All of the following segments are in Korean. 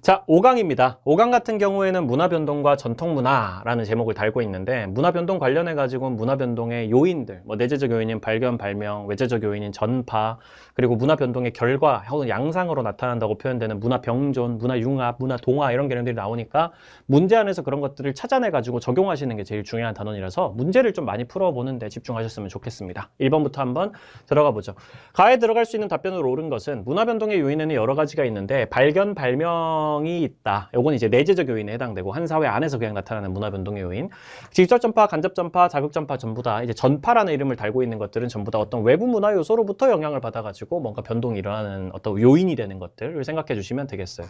자, 5강입니다. 5강 같은 경우에는 문화변동과 전통문화라는 제목을 달고 있는데 문화변동 관련해 가지고 문화변동의 요인들, 뭐 내재적 요인인 발견, 발명, 외재적 요인인 전파, 그리고 문화변동의 결과 혹은 양상으로 나타난다고 표현되는 문화병존, 문화융합, 문화동화 이런 개념들이 나오니까 문제 안에서 그런 것들을 찾아내 가지고 적용하시는 게 제일 중요한 단원이라서 문제를 좀 많이 풀어보는데 집중하셨으면 좋겠습니다. 1번부터 한번 들어가 보죠. 가에 들어갈 수 있는 답변으로 옳은 것은 문화변동의 요인에는 여러 가지가 있는데 발견, 발명 이 있다. 요건 이제 내재적 요인에 해당되고 한 사회 안에서 그냥 나타나는 문화 변동의 요인. 직접 전파, 간접 전파, 자극 전파 전부 다 이제 전파라는 이름을 달고 있는 것들은 전부 다 어떤 외부 문화 요소로부터 영향을 받아가지고 뭔가 변동이 일어나는 어떤 요인이 되는 것들을 생각해 주시면 되겠어요.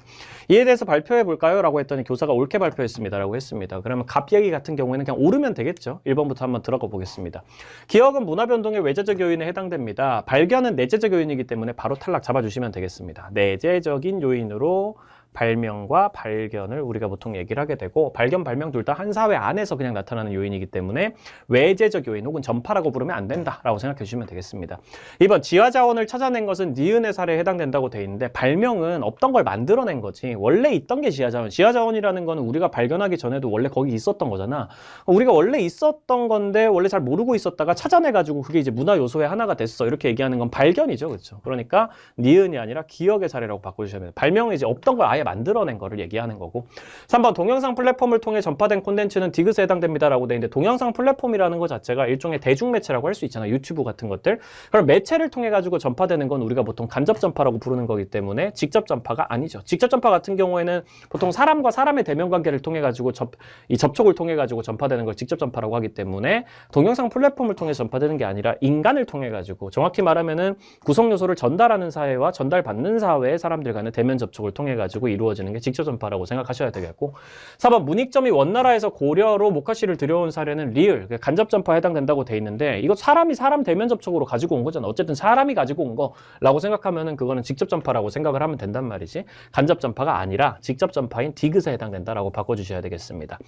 이에 대해서 발표해 볼까요? 라고 했더니 교사가 옳게 발표했습니다. 라고 했습니다. 그러면 갑 얘기 같은 경우에는 그냥 오르면 되겠죠. 1번부터 한번 들어가 보겠습니다. 기억은 문화 변동의 외재적 요인에 해당됩니다. 발견은 내재적 요인이기 때문에 바로 탈락 잡아주시면 되겠습니다. 내재적인 요인으로 발명과 발견을 우리가 보통 얘기를 하게 되고 발견, 발명 둘 다 한 사회 안에서 그냥 나타나는 요인이기 때문에 외재적 요인 혹은 전파라고 부르면 안 된다라고 생각해 주시면 되겠습니다. 2번 지화 자원을 찾아낸 것은 니은의 사례에 해당된다고 돼 있는데 발명은 없던 걸 만들어낸 거지 원래 있던 게 지화 자원. 지화 자원이라는 거는 우리가 발견하기 전에도 원래 거기 있었던 거잖아. 우리가 원래 있었던 건데 원래 잘 모르고 있었다가 찾아내 가지고 그게 이제 문화 요소의 하나가 됐어. 이렇게 얘기하는 건 발견이죠. 그렇죠? 그러니까 니은이 아니라 기억의 사례라고 바꿔 주셔야 됩니다. 발명은 이제 없던 걸 아예 만들어낸 거를 얘기하는 거고 3번 동영상 플랫폼을 통해 전파된 콘텐츠는 디귿에 해당됩니다라고 돼 있는데 동영상 플랫폼이라는 것 자체가 일종의 대중 매체라고 할 수 있잖아요. 유튜브 같은 것들. 그럼 매체를 통해 가지고 전파되는 건 우리가 보통 간접 전파라고 부르는 거기 때문에 직접 전파가 아니죠. 직접 전파 같은 경우에는 보통 사람과 사람의 대면 관계를 통해 가지고 접, 이 접촉을 통해 가지고 전파되는 걸 직접 전파라고 하기 때문에 동영상 플랫폼을 통해 전파되는 게 아니라 인간을 통해 가지고 정확히 말하면은 구성 요소를 전달하는 사회와 전달받는 사회의 사람들 간의 대면 접촉을 통해 가지고 이루어지는 게 직접 전파라고 생각하셔야 되겠고. 4번 문익점이 원나라에서 고려로 모카시를 들여온 사례는 리을 그러니까 간접 전파에 해당된다고 돼 있는데 이거 사람이 사람 대면 접촉으로 가지고 온 거잖아. 어쨌든 사람이 가지고 온 거라고 생각하면은 그거는 직접 전파라고 생각을 하면 된단 말이지. 간접 전파가 아니라 직접 전파인 디귿에 해당된다라고 바꿔주셔야 되겠습니다.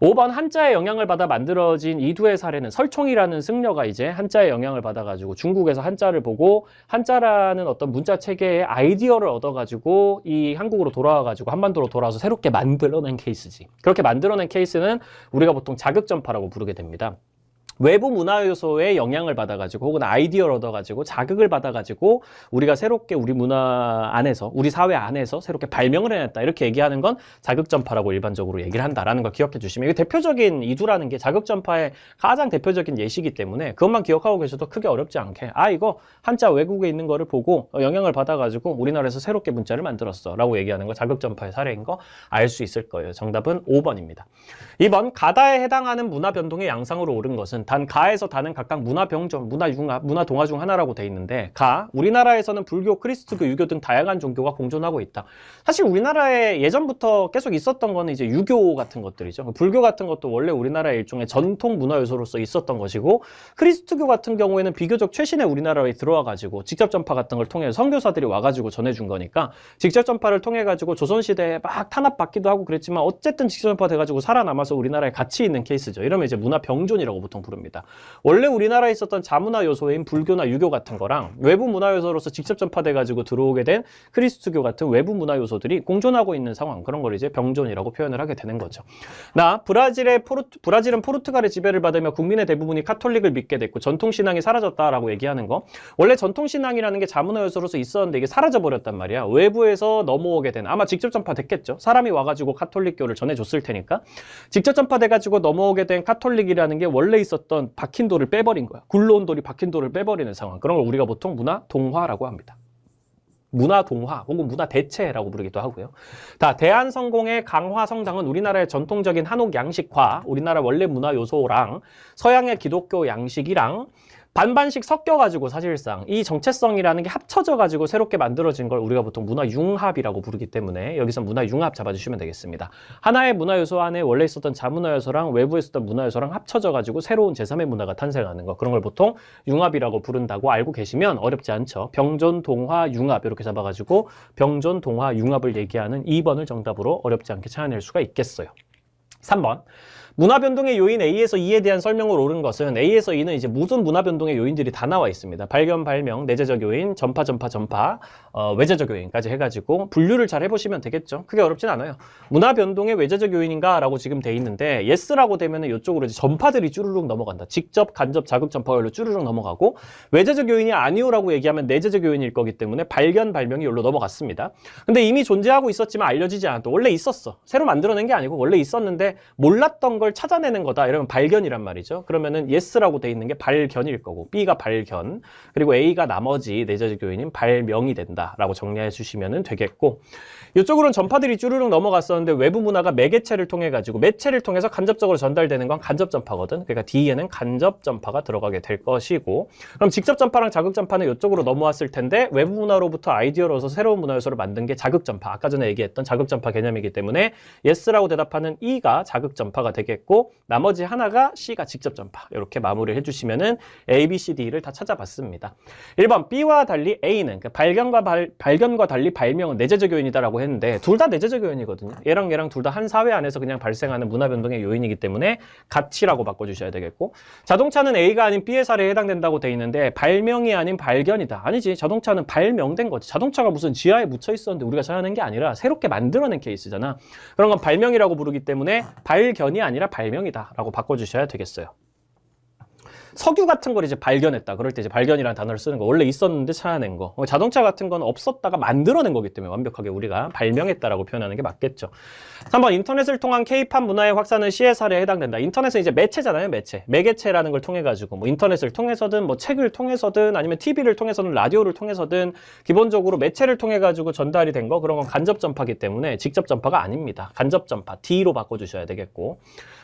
5번 한자의 영향을 받아 만들어진 이두의 사례는 설총이라는 승려가 이제 한자의 영향을 받아가지고 중국에서 한자를 보고 한자라는 어떤 문자 체계의 아이디어를 얻어가지고 이 한국으로 돌아 와가지고 한반도로 돌아와서 새롭게 만들어낸 케이스지. 그렇게 만들어낸 케이스는 우리가 보통 자극전파라고 부르게 됩니다. 외부 문화 요소의 영향을 받아가지고 혹은 아이디어를 얻어가지고 자극을 받아가지고 우리가 새롭게 우리 문화 안에서 우리 사회 안에서 새롭게 발명을 해냈다. 이렇게 얘기하는 건 자극전파라고 일반적으로 얘기를 한다라는 걸 기억해 주시면 이게 대표적인 이두라는 게 자극전파의 가장 대표적인 예시이기 때문에 그것만 기억하고 계셔도 크게 어렵지 않게 아 이거 한자 외국에 있는 거를 보고 영향을 받아가지고 우리나라에서 새롭게 문자를 만들었어 라고 얘기하는 거 자극전파의 사례인 거 알 수 있을 거예요. 정답은 5번입니다. 2번 가다에 해당하는 문화 변동의 양상으로 옳은 것은 단 가에서 다는 각각 문화 병존, 문화 융합, 문화 동화 중 하나라고 돼 있는데 가 우리나라에서는 불교, 크리스트교, 유교 등 다양한 종교가 공존하고 있다. 사실 우리나라에 예전부터 계속 있었던 거는 이제 유교 같은 것들이죠. 불교 같은 것도 원래 우리나라의 일종의 전통 문화 요소로서 있었던 것이고 크리스트교 같은 경우에는 비교적 최신에 우리나라에 들어와 가지고 직접 전파 같은 걸 통해 선교사들이 와 가지고 전해 준 거니까 직접 전파를 통해 가지고 조선 시대에 막 탄압받기도 하고 그랬지만 어쨌든 직접 전파 돼 가지고 살아남아서 우리나라에 가치 있는 케이스죠. 이러면 이제 문화 병존이라고 보통 부 릅니다. 원래 우리나라에 있었던 자문화 요소인 불교나 유교 같은 거랑 외부 문화 요소로서 직접 전파돼 가지고 들어오게 된 크리스트교 같은 외부 문화 요소들이 공존하고 있는 상황 그런 걸 이제 병존이라고 표현을 하게 되는 거죠. 나 브라질의 포르, 브라질은 포르투갈의 지배를 받으며 국민의 대부분이 카톨릭을 믿게 됐고 전통 신앙이 사라졌다라고 얘기하는 거. 원래 전통 신앙이라는 게 자문화 요소로서 있었는데 이게 사라져 버렸단 말이야. 외부에서 넘어오게 된 아마 직접 전파 됐겠죠. 사람이 와가지고 카톨릭교를 전해줬을 테니까 직접 전파돼 가지고 넘어오게 된 카톨릭이라는 게 원래 있었던 박힌 돌을 빼버린 거야. 굴러온 돌이 박힌 돌을 빼버리는 상황. 그런 걸 우리가 보통 문화 동화라고 합니다. 문화 동화 혹은 문화 대체라고 부르기도 하고요. 다 대한 성공의 강화 성장은 우리나라의 전통적인 한옥 양식화, 우리나라 원래 문화 요소랑 서양의 기독교 양식이랑 반반씩 섞여가지고 사실상 이 정체성이라는 게 합쳐져가지고 새롭게 만들어진 걸 우리가 보통 문화 융합이라고 부르기 때문에 여기서 문화 융합 잡아주시면 되겠습니다. 하나의 문화 요소 안에 원래 있었던 자문화 요소랑 외부에 있었던 문화 요소랑 합쳐져가지고 새로운 제3의 문화가 탄생하는 거 그런 걸 보통 융합이라고 부른다고 알고 계시면 어렵지 않죠. 병존, 동화, 융합 이렇게 잡아가지고 병존, 동화, 융합을 얘기하는 2번을 정답으로 어렵지 않게 찾아낼 수가 있겠어요. 3번. 문화 변동의 요인 A에서 E에 대한 설명을 옳은 것은 A에서 E는 이제 모든 문화 변동의 요인들이 다 나와 있습니다. 발견, 발명, 내재적 요인, 전파, 전파, 전파, 어, 외재적 요인까지 해가지고 분류를 잘 해보시면 되겠죠. 크게 어렵진 않아요. 문화 변동의 외재적 요인인가라고 지금 돼 있는데 yes라고 되면은 이쪽으로 이제 전파들이 쭈르륵 넘어간다. 직접, 간접, 자극 전파열로 쭈르륵 넘어가고 외재적 요인이 아니오라고 얘기하면 내재적 요인일 거기 때문에 발견, 발명이 여기로 넘어갔습니다. 근데 이미 존재하고 있었지만 알려지지 않았다. 원래 있었어. 새로 만들어낸 게 아니고 원래 있었는데 몰랐던 걸 찾아내는 거다. 이러면 발견이란 말이죠. 그러면은 yes라고 돼 있는 게 발견일 거고 B가 발견 그리고 A가 나머지 내재적 요인인 발명이 된다라고 정리해 주시면 되겠고 이쪽으로는 전파들이 쭈르륵 넘어갔었는데 외부 문화가 매개체를 통해 가지고 매체를 통해서 간접적으로 전달되는 건 간접 전파거든. 그러니까 D에는 간접 전파가 들어가게 될 것이고 그럼 직접 전파랑 자극 전파는 이쪽으로 넘어왔을 텐데 외부 문화로부터 아이디어를 얻어서 새로운 문화 요소를 만든 게 자극 전파. 아까 전에 얘기했던 자극 전파 개념이기 때문에 yes라고 대답하는 E가 자극 전파가 되 겠고 나머지 하나가 C가 직접 전파. 이렇게 마무리를 해 주시면은 A, B, C, D를 다 찾아봤습니다. 1번 B와 달리 A는 그 발견과 발, 발견과 달리 발명은 내재적 요인이다라고 했는데 둘 다 내재적 요인이거든요. 얘랑 얘랑 둘 다 한 사회 안에서 그냥 발생하는 문화 변동의 요인이기 때문에 같이라고 바꿔 주셔야 되겠고 자동차는 A가 아닌 B의 사례에 해당된다고 돼 있는데 발명이 아닌 발견이다. 아니지. 자동차는 발명된 거지. 자동차가 무슨 지하에 묻혀 있었는데 우리가 찾아낸 게 아니라 새롭게 만들어낸 케이스잖아. 그런 건 발명이라고 부르기 때문에 발견이 아니라 발명이다라고 바꿔 주셔야 되겠어요. 석유 같은 걸 이제 발견했다. 그럴 때 이제 발견이라는 단어를 쓰는 거. 원래 있었는데 찾아낸 거. 어, 자동차 같은 건 없었다가 만들어낸 거기 때문에 완벽하게 우리가 발명했다라고 표현하는 게 맞겠죠. 3번 인터넷을 통한 K-팝 문화의 확산은 시의 사례에 해당된다. 인터넷은 이제 매체잖아요, 매체. 매개체라는 걸 통해 가지고 뭐 인터넷을 통해서든 뭐 책을 통해서든 아니면 TV를 통해서든 라디오를 통해서든 기본적으로 매체를 통해 가지고 전달이 된 거 그런 건 간접 전파기 때문에 직접 전파가 아닙니다. 간접 전파 D로 바꿔 주셔야 되겠고.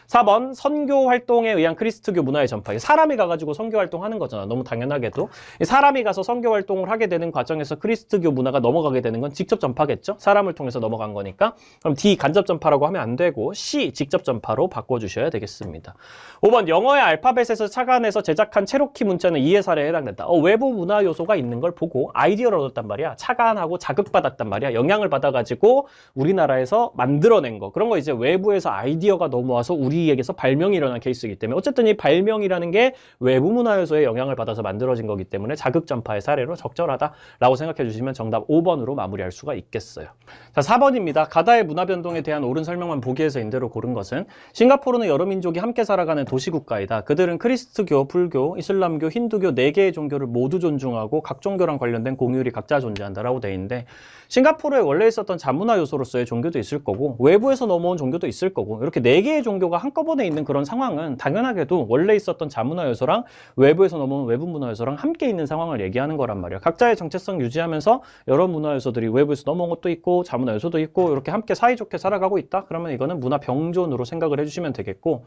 4번 선교 활동에 의한 크리스트교 문화의 전파. 사람이 가가지고 선교 활동하는 거잖아. 너무 당연하게도 이 사람이 가서 선교 활동을 하게 되는 과정에서 크리스트교 문화가 넘어가게 되는 건 직접 전파겠죠. 사람을 통해서 넘어간 거니까. 그럼 D 간접 전파라고 하면 안 되고 C 직접 전파로 바꿔주셔야 되겠습니다. 5번 영어의 알파벳에서 착안해서 제작한 체로키 문자는 이해 사례에 해당된다. 어, 외부 문화 요소가 있는 걸 보고 아이디어를 얻었단 말이야. 착안하고 자극받았단 말이야. 영향을 받아가지고 우리나라에서 만들어낸 거. 그런 거 이제 외부에서 아이디어가 넘어와서 우리 에게서 발명이 일어난 케이스이기 때문에 어쨌든 이 발명이라는 게 외부 문화 요소의 영향을 받아서 만들어진 거기 때문에 자극 전파의 사례로 적절하다라고 생각해 주시면 정답 5번으로 마무리할 수가 있겠어요. 자, 4번입니다. 가다의 문화 변동에 대한 옳은 설명만 보기에서 인대로 고른 것은 싱가포르는 여러 민족이 함께 살아가는 도시 국가이다. 그들은 크리스트교, 불교, 이슬람교, 힌두교 네 개의 종교를 모두 존중하고 각 종교랑 관련된 공휴일이 각자 존재한다라고 돼 있는데 싱가포르에 원래 있었던 자문화 요소로서의 종교도 있을 거고 외부에서 넘어온 종교도 있을 거고 이렇게 네 개의 종교가 한 꺼번에 있는 그런 상황은 당연하게도 원래 있었던 자문화 요소랑 외부에서 넘어온 외부 문화 요소랑 함께 있는 상황을 얘기하는 거란 말이야. 각자의 정체성 유지하면서 여러 문화 요소들이 외부에서 넘어온 것도 있고 자문화 요소도 있고 이렇게 함께 사이좋게 살아가고 있다. 그러면 이거는 문화 병존으로 생각을 해주시면 되겠고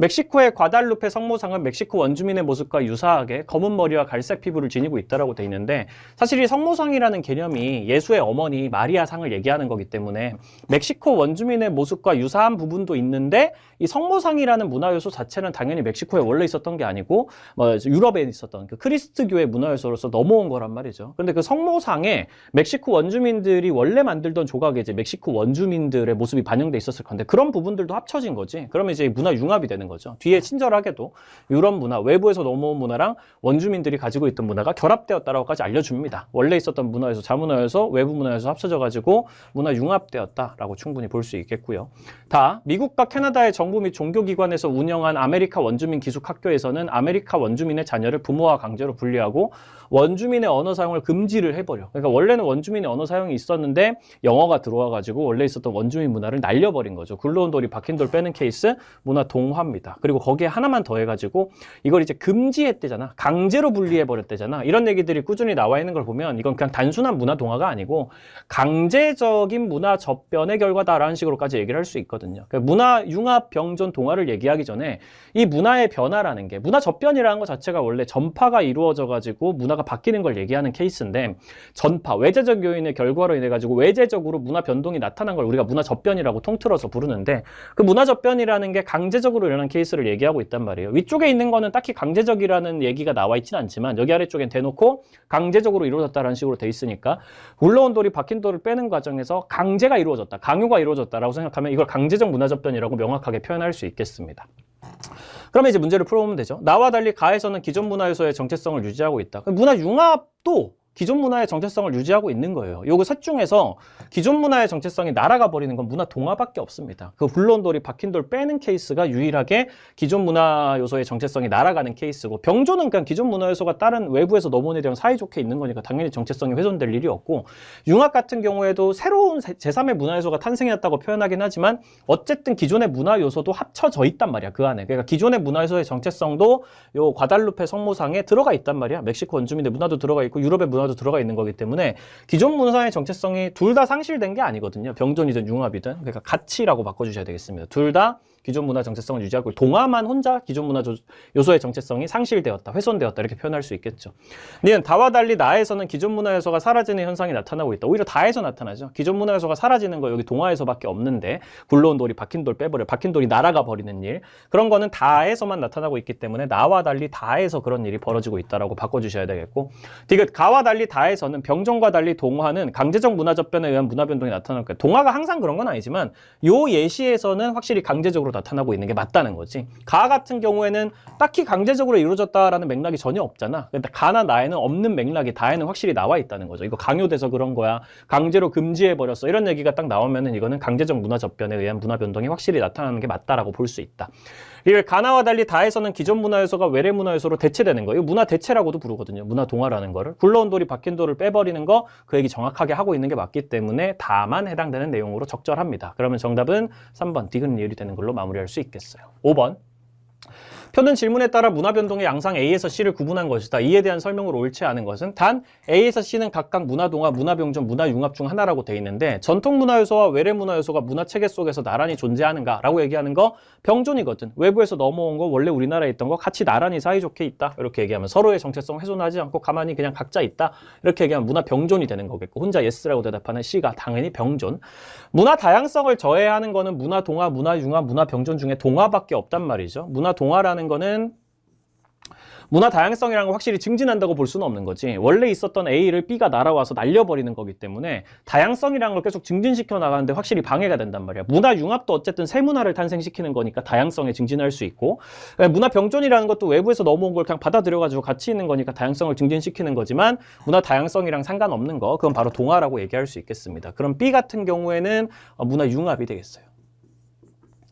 멕시코의 과달루페 성모상은 멕시코 원주민의 모습과 유사하게 검은 머리와 갈색 피부를 지니고 있다라고 돼 있는데 사실 이 성모상이라는 개념이 예수의 어머니 마리아 상을 얘기하는 거기 때문에 멕시코 원주민의 모습과 유사한 부분도 있는데 이 성모상이라는 문화 요소 자체는 당연히 멕시코에 원래 있었던 게 아니고 뭐 유럽에 있었던 그 크리스트교의 문화 요소로서 넘어온 거란 말이죠. 근데 그 성모상에 멕시코 원주민들이 원래 만들던 조각에 이제 멕시코 원주민들의 모습이 반영돼 있었을 건데 그런 부분들도 합쳐진 거지. 그러면 이제 문화 융합이 되는 거죠. 뒤에 친절하게도 유럽 문화, 외부에서 넘어온 문화랑 원주민들이 가지고 있던 문화가 결합되었다라고까지 알려줍니다. 원래 있었던 문화에서 자문화에서 외부 문화에서 합쳐져 가지고 문화 융합되었다라고 충분히 볼 수 있겠고요. 다 미국과 캐나다의 정부 및 종교기관에서 운영한 아메리카 원주민 기숙학교에서는 아메리카 원주민의 자녀를 부모와 강제로 분리하고 원주민의 언어 사용을 금지를 해버려. 그러니까 원래는 원주민의 언어 사용이 있었는데 영어가 들어와가지고 원래 있었던 원주민 문화를 날려버린 거죠. 굴러온 돌이 박힌 돌 빼는 케이스 문화 동화입니다. 그리고 거기에 하나만 더해가지고 이걸 이제 금지했대잖아. 강제로 분리해버렸대잖아. 이런 얘기들이 꾸준히 나와 있는 걸 보면 이건 그냥 단순한 문화 동화가 아니고 강제적인 문화 접변의 결과다라는 식으로까지 얘기를 할 수 있거든요. 그러니까 문화 융합 병존 동화를 얘기하기 전에 이 문화의 변화라는 게 문화 접변이라는 것 자체가 원래 전파가 이루어져 가지고 문화가 바뀌는 걸 얘기하는 케이스인데 전파 외재적 요인의 결과로 인해 가지고 외재적으로 문화 변동이 나타난 걸 우리가 문화 접변이라고 통틀어서 부르는데 그 문화 접변이라는 게 강제적으로 일어난 대한 케이스를 얘기하고 있단 말이에요. 위쪽에 있는 거는 딱히 강제적이라는 얘기가 나와 있지는 않지만 여기 아래쪽엔 대놓고 강제적으로 이루어졌다라는 식으로 돼 있으니까 굴러온 돌이 박힌 돌을 빼는 과정에서 강제가 이루어졌다, 강요가 이루어졌다라고 생각하면 이걸 강제적 문화접변이라고 명확하게 표현할 수 있겠습니다. 그러면 이제 문제를 풀어보면 되죠. 나와 달리 가에서는 기존 문화 요소의 정체성을 유지하고 있다. 문화 융합도 기존 문화의 정체성을 유지하고 있는 거예요. 요거 셋 중에서 기존 문화의 정체성이 날아가 버리는 건 문화 동화밖에 없습니다. 그 굴러온 돌이 박힌 돌 빼는 케이스가 유일하게 기존 문화 요소의 정체성이 날아가는 케이스고 병조는 그냥 기존 문화 요소가 다른 외부에서 넘어온 애들이랑 사이좋게 있는 거니까 당연히 정체성이 훼손될 일이 없고 융합 같은 경우에도 새로운 세- 제3의 문화 요소가 탄생했다고 표현하긴 하지만 어쨌든 기존의 문화 요소도 합쳐져 있단 말이야 그 안에 그러니까 기존의 문화 요소의 정체성도 요 과달루페 성모상에 들어가 있단 말이야 멕시코 원주민의 문화도 들어가 있고 유럽의 문화 도 들어가 있는 거기 때문에 기존 문화의 정체성이 둘 다 상실된 게 아니거든요. 병존이든 융합이든. 그러니까 가치라고 바꿔주셔야 되겠습니다. 둘 다 기존 문화 정체성을 유지하고 동화만 혼자 기존 문화 조- 요소의 정체성이 상실되었다 훼손되었다 이렇게 표현할 수 있겠죠 니은 다와 달리 나에서는 기존 문화 요소가 사라지는 현상이 나타나고 있다. 오히려 다에서 나타나죠. 기존 문화 요소가 사라지는 거 여기 동화에서밖에 없는데 굴러온 돌이 박힌 돌 빼버려 박힌 돌이 날아가 버리는 일 그런 거는 다에서만 나타나고 있기 때문에 나와 달리 다에서 그런 일이 벌어지고 있다라고 바꿔주셔야 되겠고 디귿 가와 달리 다에서는 병정과 달리 동화는 강제적 문화 접변에 의한 문화 변동이 나타날 거예요. 동화가 항상 그런 건 아니지만 요 예시에서는 확실히 강제적으로 나타나고 있는 게 맞다는 거지. 가 같은 경우에는 딱히 강제적으로 이루어졌다라는 맥락이 전혀 없잖아. 근데 가나 나에는 없는 맥락이 다에는 확실히 나와 있다는 거죠. 이거 강요돼서 그런 거야. 강제로 금지해 버렸어. 이런 얘기가 딱 나오면은 이거는 강제적 문화 접변에 의한 문화 변동이 확실히 나타나는 게 맞다라고 볼 수 있다. 이를 가나와 달리 다에서는 기존 문화 요소가 외래 문화 요소로 대체되는 거예요. 문화 대체라고도 부르거든요. 문화 동화라는 거를. 굴러온 돌이 박힌 돌을 빼버리는 거 그 얘기 정확하게 하고 있는 게 맞기 때문에 다만 해당되는 내용으로 적절합니다. 그러면 정답은 3번 디귿 리을이 되는 걸로 마무리할 수 있겠어요. 5번 표는 질문에 따라 문화 변동의 양상 A에서 C를 구분한 것이다. 이에 대한 설명을 옳지 않은 것은 단 A에서 C는 각각 문화 동화, 문화 병존, 문화 융합 중 하나라고 돼 있는데 전통 문화 요소와 외래 문화 요소가 문화 체계 속에서 나란히 존재하는가라고 얘기하는 거 병존이거든. 외부에서 넘어온 거 원래 우리나라에 있던 거 같이 나란히 사이좋게 있다. 이렇게 얘기하면 서로의 정체성 훼손하지 않고 가만히 그냥 각자 있다. 이렇게 얘기하면 문화 병존이 되는 거겠고 혼자 예스라고 대답하는 C가 당연히 병존. 문화 다양성을 저해하는 거는 문화 동화, 문화 융합, 문화 병존 중에 동화밖에 없단 말이죠. 문화 동화라는 거는 문화 다양성이라는 걸 확실히 증진한다고 볼 수는 없는 거지. 원래 있었던 A를 B가 날아와서 날려버리는 거기 때문에 다양성이라는 걸 계속 증진시켜 나가는데 확실히 방해가 된단 말이야. 문화 융합도 어쨌든 새 문화를 탄생시키는 거니까 다양성에 증진할 수 있고 예, 문화 병존이라는 것도 외부에서 넘어온 걸 그냥 받아들여가지고 같이 있는 거니까 다양성을 증진시키는 거지만 문화 다양성이랑 상관없는 거 그건 바로 동화라고 얘기할 수 있겠습니다. 그럼 B 같은 경우에는 어, 문화 융합이 되겠어요.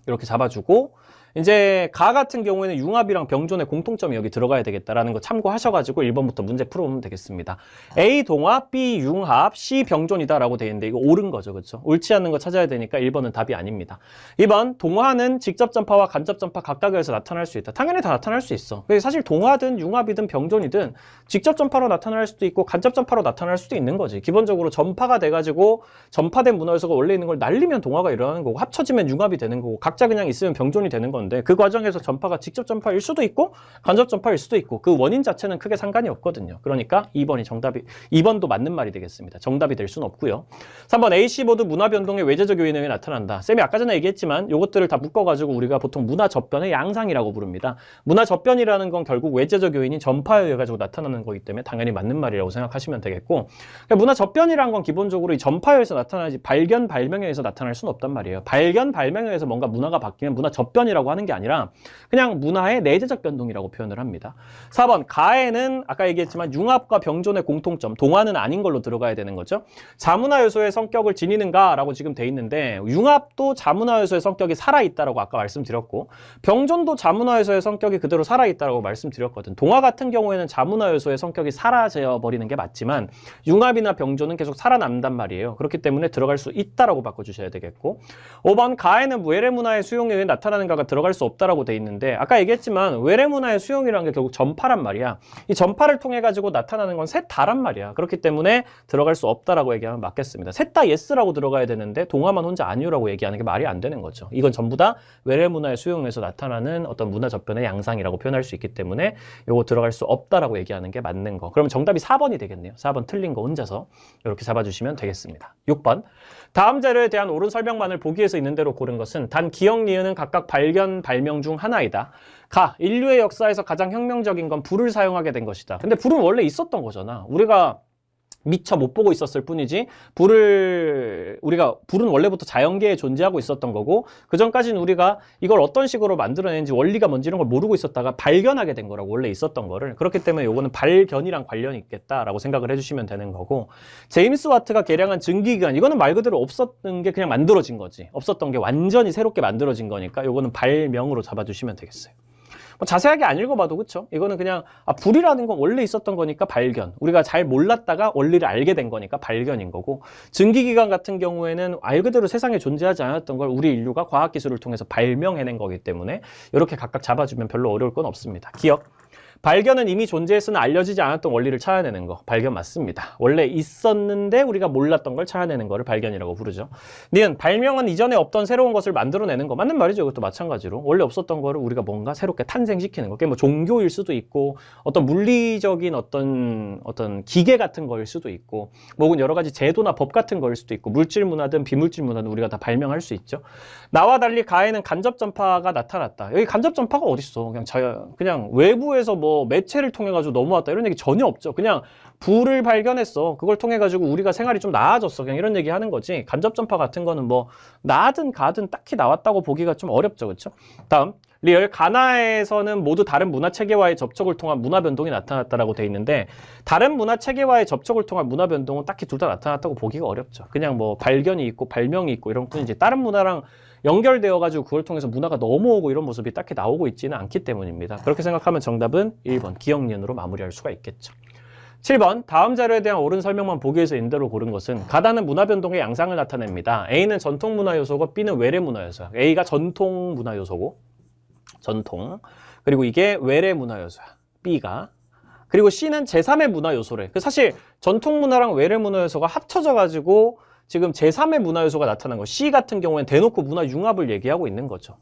이렇게 잡아주고 이제 가 같은 경우에는 융합이랑 병존의 공통점이 여기 들어가야 되겠다라는 거 참고하셔가지고 1번부터 문제 풀어보면 되겠습니다. A 동합, B 융합, C 병존이다라고 돼 있는데 이거 옳은 거죠, 그렇죠? 옳지 않는 거 찾아야 되니까 1번은 답이 아닙니다. 2번 동화는 직접 전파와 간접 전파 각각에서 나타날 수 있다. 당연히 다 나타날 수 있어. 사실 동화든 융합이든 병존이든 직접 전파로 나타날 수도 있고 간접 전파로 나타날 수도 있는 거지. 기본적으로 전파가 돼가지고 전파된 문화 요소가 원래 있는 걸 날리면 동화가 일어나는 거고 합쳐지면 융합이 되는 거고 각자 그냥 있으면 병존이 되는 건데 그 과정에서 전파가 직접 전파일 수도 있고 간접 전파일 수도 있고 그 원인 자체는 크게 상관이 없거든요. 그러니까 2번이 정답이 2번도 맞는 말이 되겠습니다. 정답이 될 수는 없고요. 3번 AC 모두 문화 변동의 외재적 요인에 의해 나타난다. 쌤이 아까 전에 얘기했지만 요것들을 다 묶어 가지고 우리가 보통 문화 접변의 양상이라고 부릅니다. 문화 접변이라는 건 결국 외재적 요인인 전파에 의해 가지고 나타나는 거기 때문에 당연히 맞는 말이라고 생각하시면 되겠고 그러니까 문화 접변이라는 건 기본적으로 이 전파에 의해서 나타나지 발견 발명에 의해서 나타날 수는 없단 말이에요. 발견 발명에 의해서 뭔가 문화가 바뀌면 문화 접변이라고 하는 게 아니라 그냥 문화의 내재적 변동이라고 표현을 합니다. 4번 가에는 아까 얘기했지만 융합과 병존의 공통점 동화는 아닌 걸로 들어가야 되는 거죠. 자문화 요소의 성격을 지니는가라고 지금 돼 있는데 융합도 자문화 요소의 성격이 살아 있다라고 아까 말씀드렸고 병존도 자문화 요소의 성격이 그대로 살아 있다라고 말씀드렸거든. 동화 같은 경우에는 자문화 요소의 성격이 사라져 버리는 게 맞지만 융합이나 병존은 계속 살아남단 말이에요. 그렇기 때문에 들어갈 수 있다라고 바꿔 주셔야 되겠고 5번 가에는 외래 문화의 수용에 의해 나타나는가가 들어 갈 수 없다라고 돼 있는데 아까 얘기했지만 외래 문화의 수용이라는 게 결국 전파란 말이야. 이 전파를 통해 가지고 나타나는 건 셋 다란 말이야. 그렇기 때문에 들어갈 수 없다라고 얘기하면 맞겠습니다. 셋 다 예스라고 들어가야 되는데 동화만 혼자 아니오라고 얘기하는 게 말이 안 되는 거죠. 이건 전부 다 외래 문화의 수용에서 나타나는 어떤 문화 접변의 양상이라고 표현할 수 있기 때문에 요거 들어갈 수 없다라고 얘기하는 게 맞는 거. 그러면 정답이 4번이 되겠네요. 4번 틀린 거 혼자서 이렇게 잡아주시면 되겠습니다. 6번 다음 자료에 대한 옳은 설명만을 보기에서 있는 대로 고른 것은 단 기억 니은은 각각 발견 발명 중 하나이다. 가, 인류의 역사에서 가장 혁명적인 건 불을 사용하게 된 것이다. 근데 불은 원래 있었던 거잖아. 우리가 미처 못 보고 있었을 뿐이지 불을 우리가 불은 원래부터 자연계에 존재하고 있었던 거고 그 전까지는 우리가 이걸 어떤 식으로 만들어내는지 원리가 뭔지 이런 걸 모르고 있었다가 발견하게 된 거라고 원래 있었던 거를 그렇기 때문에 요거는 발견이랑 관련이 있겠다라고 생각을 해주시면 되는 거고 제임스 와트가 개량한 증기기관 이거는 말 그대로 없었던 게 그냥 만들어진 거지 없었던 게 완전히 새롭게 만들어진 거니까 요거는 발명으로 잡아주시면 되겠어요. 뭐 자세하게 안 읽어봐도 그쵸? 이거는 그냥 아, 불이라는 건 원래 있었던 거니까 발견. 우리가 잘 몰랐다가 원리를 알게 된 거니까 발견인 거고 증기기관 같은 경우에는 알 그대로 세상에 존재하지 않았던 걸 우리 인류가 과학기술을 통해서 발명해낸 거기 때문에 이렇게 각각 잡아주면 별로 어려울 건 없습니다. 기억. 발견은 이미 존재했으나 알려지지 않았던 원리를 찾아내는 거 발견 맞습니다. 원래 있었는데 우리가 몰랐던 걸 찾아내는 거를 발견이라고 부르죠. 니은 발명은 이전에 없던 새로운 것을 만들어내는 거 맞는 말이죠. 이것도 마찬가지로 원래 없었던 거를 우리가 뭔가 새롭게 탄생시키는 거. 그게 뭐 종교일 수도 있고 어떤 물리적인 어떤 어떤 기계 같은 거일 수도 있고 뭐 혹은 여러 가지 제도나 법 같은 거일 수도 있고 물질 문화든 비물질 문화든 우리가 다 발명할 수 있죠. 나와 달리 가에는 간접 전파가 나타났다. 여기 간접 전파가 어디 있어? 그냥 자 그냥 외부에서 뭐 매체를 통해 가지고 넘어왔다 이런 얘기 전혀 없죠. 그냥 불을 발견했어. 그걸 통해 가지고 우리가 생활이 좀 나아졌어. 그냥 이런 얘기 하는 거지. 간접 전파 같은 거는 뭐 나든 가든 딱히 나왔다고 보기가 좀 어렵죠. 그렇죠? 다음 리얼 가나에서는 모두 다른 문화 체계와의 접촉을 통한 문화 변동이 나타났다라고 돼 있는데 다른 문화 체계와의 접촉을 통한 문화 변동은 딱히 둘 다 나타났다고 보기가 어렵죠. 그냥 뭐 발견이 있고 발명이 있고 이런 뿐이지 다른 문화랑 연결되어 가지고 그걸 통해서 문화가 넘어오고 이런 모습이 딱히 나오고 있지는 않기 때문입니다. 그렇게 생각하면 정답은 1번 기억니은으로 마무리할 수가 있겠죠. 7번 다음 자료에 대한 옳은 설명만 보기 위해서 인대로 고른 것은 가다는 문화 변동의 양상을 나타냅니다. A는 전통 문화 요소고 B는 외래 문화 요소야. A가 전통 문화 요소고 전통 그리고 이게 외래 문화 요소야. B가 그리고 C는 제3의 문화 요소래. 그 사실 전통 문화랑 외래 문화 요소가 합쳐져 가지고 지금 제3의 문화 요소가 나타난 거. C 같은 경우에는 대놓고 문화 융합을 얘기하고 있는 거죠.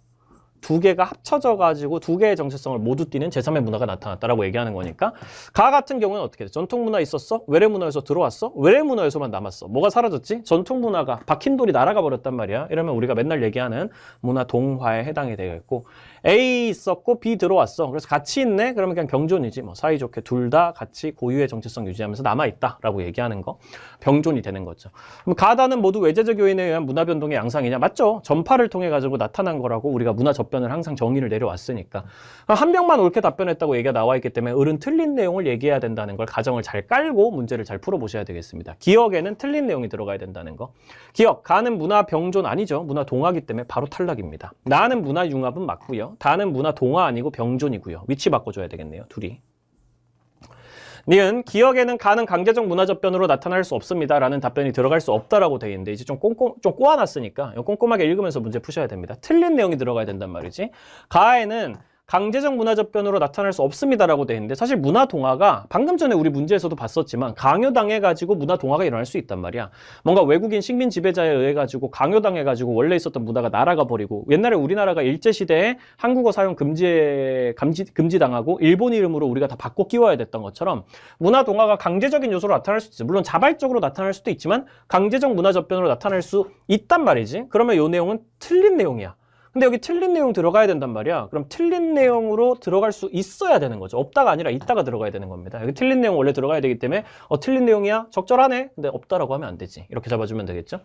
두 개가 합쳐져 가지고 두 개의 정체성을 모두 띠는 제3의 문화가 나타났다라고 얘기하는 거니까 가 같은 경우는 어떻게 돼? 전통 문화 있었어? 외래 문화에서 들어왔어? 외래 문화에서만 남았어. 뭐가 사라졌지? 전통 문화가 박힌 돌이 날아가 버렸단 말이야. 이러면 우리가 맨날 얘기하는 문화 동화에 해당이 되겠고 A 있었고 B 들어왔어. 그래서 같이 있네. 그러면 그냥 병존이지. 뭐 사이좋게 둘 다 같이 고유의 정체성 유지하면서 남아 있다라고 얘기하는 거. 병존이 되는 거죠. 그럼 가다는 모두 외제적 요인에 의한 문화 변동의 양상이냐? 맞죠? 전파를 통해 가지고 나타난 거라고 우리가 문화 접 변을 항상 정의를 내려왔으니까. 한 명만 옳게 답변했다고 얘기가 나와 있기 때문에 을은 틀린 내용을 얘기해야 된다는 걸 가정을 잘 깔고 문제를 잘 풀어보셔야 되겠습니다. 기억에는 틀린 내용이 들어가야 된다는 거. 기억, 가는 문화 병존 아니죠. 문화 동화기 때문에 바로 탈락입니다. 나는 문화 융합은 맞고요. 다는 문화 동화 아니고 병존이고요. 위치 바꿔줘야 되겠네요. 둘이. 니은 기억에는 가는 강제적 문화 접변으로 나타날 수 없습니다. 라는 답변이 들어갈 수 없다라고 되어 있는데 이제 좀 꼼꼼 좀 꼬아놨으니까 꼼꼼하게 읽으면서 문제 푸셔야 됩니다. 틀린 내용이 들어가야 된단 말이지. 가에는 강제적 문화 접변으로 나타날 수 없습니다라고 되어 있는데 사실 문화 동화가 방금 전에 우리 문제에서도 봤었지만 강요당해 가지고 문화 동화가 일어날 수 있단 말이야. 뭔가 외국인 식민 지배자에 의해 가지고 강요당해 가지고 원래 있었던 문화가 날아가 버리고 옛날에 우리나라가 일제 시대에 한국어 사용 금지에 감지 금지 당하고 일본 이름으로 우리가 다 바꿔 끼워야 됐던 것처럼 문화 동화가 강제적인 요소로 나타날 수도 있어. 물론 자발적으로 나타날 수도 있지만 강제적 문화 접변으로 나타날 수 있단 말이지. 그러면 이 내용은 틀린 내용이야. 근데 여기 틀린 내용 들어가야 된단 말이야. 그럼 틀린 내용으로 들어갈 수 있어야 되는 거죠. 없다가 아니라 있다가 들어가야 되는 겁니다. 여기 틀린 내용 원래 들어가야 되기 때문에 어 틀린 내용이야? 적절하네. 근데 없다라고 하면 안 되지. 이렇게 잡아주면 되겠죠.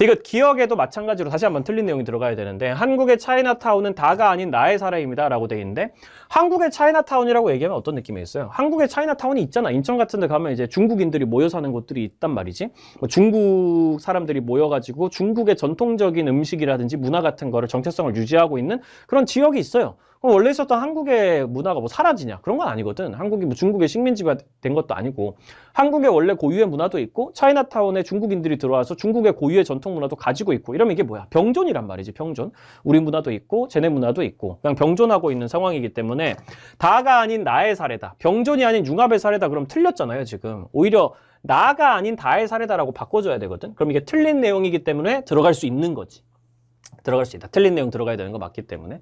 이거 기억에도 마찬가지로 다시 한번 틀린 내용이 들어가야 되는데 한국의 차이나타운은 다가 아닌 나의 사례입니다. 라고 돼 있는데 한국의 차이나타운이라고 얘기하면 어떤 느낌이 있어요? 한국의 차이나타운이 있잖아. 인천 같은 데 가면 이제 중국인들이 모여 사는 곳들이 있단 말이지. 뭐 중국 사람들이 모여가지고 중국의 전통적인 음식이라든지 문화 같은 거를 정체성을 유지하고 있는 그런 지역이 있어요. 그럼 원래 있었던 한국의 문화가 뭐 사라지냐? 그런 건 아니거든. 한국이 뭐 중국의 식민지가 된 것도 아니고 한국의 원래 고유의 문화도 있고 차이나타운에 중국인들이 들어와서 중국의 고유의 전통 문화도 가지고 있고 이러면 이게 뭐야? 병존이란 말이지. 병존. 우리 문화도 있고 쟤네 문화도 있고 그냥 병존하고 있는 상황이기 때문에 다가 아닌 나의 사례다. 병존이 아닌 융합의 사례다. 그럼 틀렸잖아요, 지금. 오히려 나가 아닌 다의 사례다라고 바꿔줘야 되거든. 그럼 이게 틀린 내용이기 때문에 들어갈 수 있는 거지. 들어갈 수 있다. 틀린 내용 들어가야 되는 거 맞기 때문에.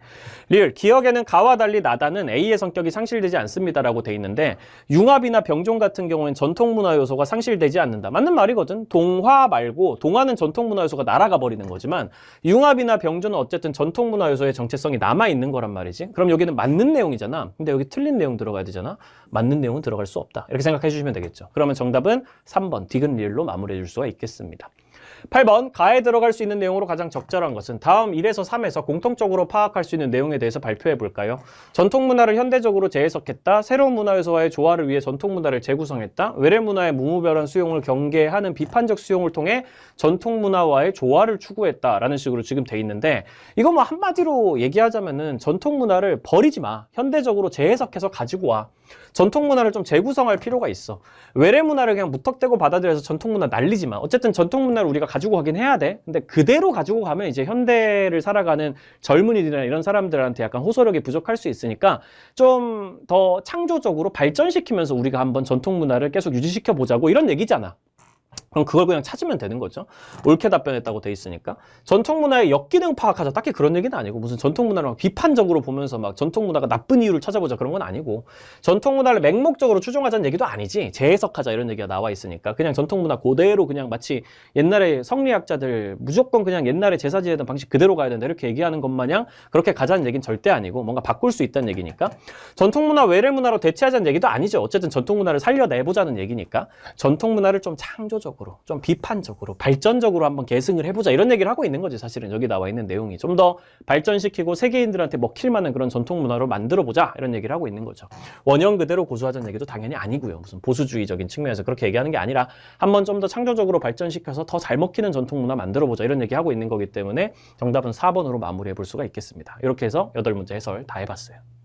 리을, 기억에는 가와 달리 나다는 A의 성격이 상실되지 않습니다라고 돼 있는데 융합이나 병종 같은 경우엔 전통 문화 요소가 상실되지 않는다. 맞는 말이거든. 동화 말고 동화는 전통 문화 요소가 날아가 버리는 거지만 융합이나 병조는 어쨌든 전통 문화 요소의 정체성이 남아 있는 거란 말이지. 그럼 여기는 맞는 내용이잖아. 근데 여기 틀린 내용 들어가야 되잖아. 맞는 내용은 들어갈 수 없다. 이렇게 생각해 주시면 되겠죠. 그러면 정답은 3번 디귿 리을로 마무리해 줄 수가 있겠습니다. 8번 가에 들어갈 수 있는 내용으로 가장 적절한 것은 다음 1에서 3에서 공통적으로 파악할 수 있는 내용에 대해서 발표해 볼까요? 전통 문화를 현대적으로 재해석했다. 새로운 문화 요소와의 조화를 위해 전통 문화를 재구성했다. 외래 문화의 무무별한 수용을 경계하는 비판적 수용을 통해 전통 문화와의 조화를 추구했다라는 식으로 지금 돼 있는데 이거 뭐 한마디로 얘기하자면은 전통 문화를 버리지 마. 현대적으로 재해석해서 가지고 와. 전통 문화를 좀 재구성할 필요가 있어. 외래 문화를 그냥 무턱대고 받아들여서 전통 문화 날리지 마. 어쨌든 전통 문화를 우리가 가지고 가긴 해야 돼. 근데 그대로 가지고 가면 이제 현대를 살아가는 젊은이들이나 이런 사람들한테 약간 호소력이 부족할 수 있으니까 좀 더 창조적으로 발전시키면서 우리가 한번 전통 문화를 계속 유지시켜 보자고 이런 얘기잖아. 그럼 그걸 그냥 찾으면 되는 거죠. 옳게 답변했다고 돼 있으니까. 전통 문화의 역기능 파악하자. 딱히 그런 얘기는 아니고 무슨 전통 문화를 막 비판적으로 보면서 막 전통 문화가 나쁜 이유를 찾아보자 그런 건 아니고 전통 문화를 맹목적으로 추종하자는 얘기도 아니지. 재해석하자 이런 얘기가 나와 있으니까 그냥 전통 문화 그대로 그냥 마치 옛날에 성리학자들 무조건 그냥 옛날에 제사 지내던 방식 그대로 가야 된다 이렇게 얘기하는 것 마냥 그렇게 가자는 얘기는 절대 아니고 뭔가 바꿀 수 있다는 얘기니까 전통 문화 외래 문화로 대체하자는 얘기도 아니죠. 어쨌든 전통 문화를 살려내보자는 얘기니까 전통 문화를 좀 창조적으로 좀 비판적으로 발전적으로 한번 계승을 해보자 이런 얘기를 하고 있는 거지 사실은 여기 나와 있는 내용이 좀 더 발전시키고 세계인들한테 먹힐 만한 그런 전통 문화로 만들어 보자 이런 얘기를 하자는 얘기는 거죠. 원형 그대로 고수하자는 얘기도 당연히 아니고요. 무슨 보수주의적인 측면에서 그렇게 얘기하는 게 아니라 한번 좀 더 창조적으로 발전시켜서 더 잘 먹히는 전통 문화 만들어 보자 이런 얘기 하고 있는 거기 때문에 정답은 4번으로 마무리해 볼 수가 있겠습니다. 이렇게 해서 여덟 문제 해설 다 해봤어요.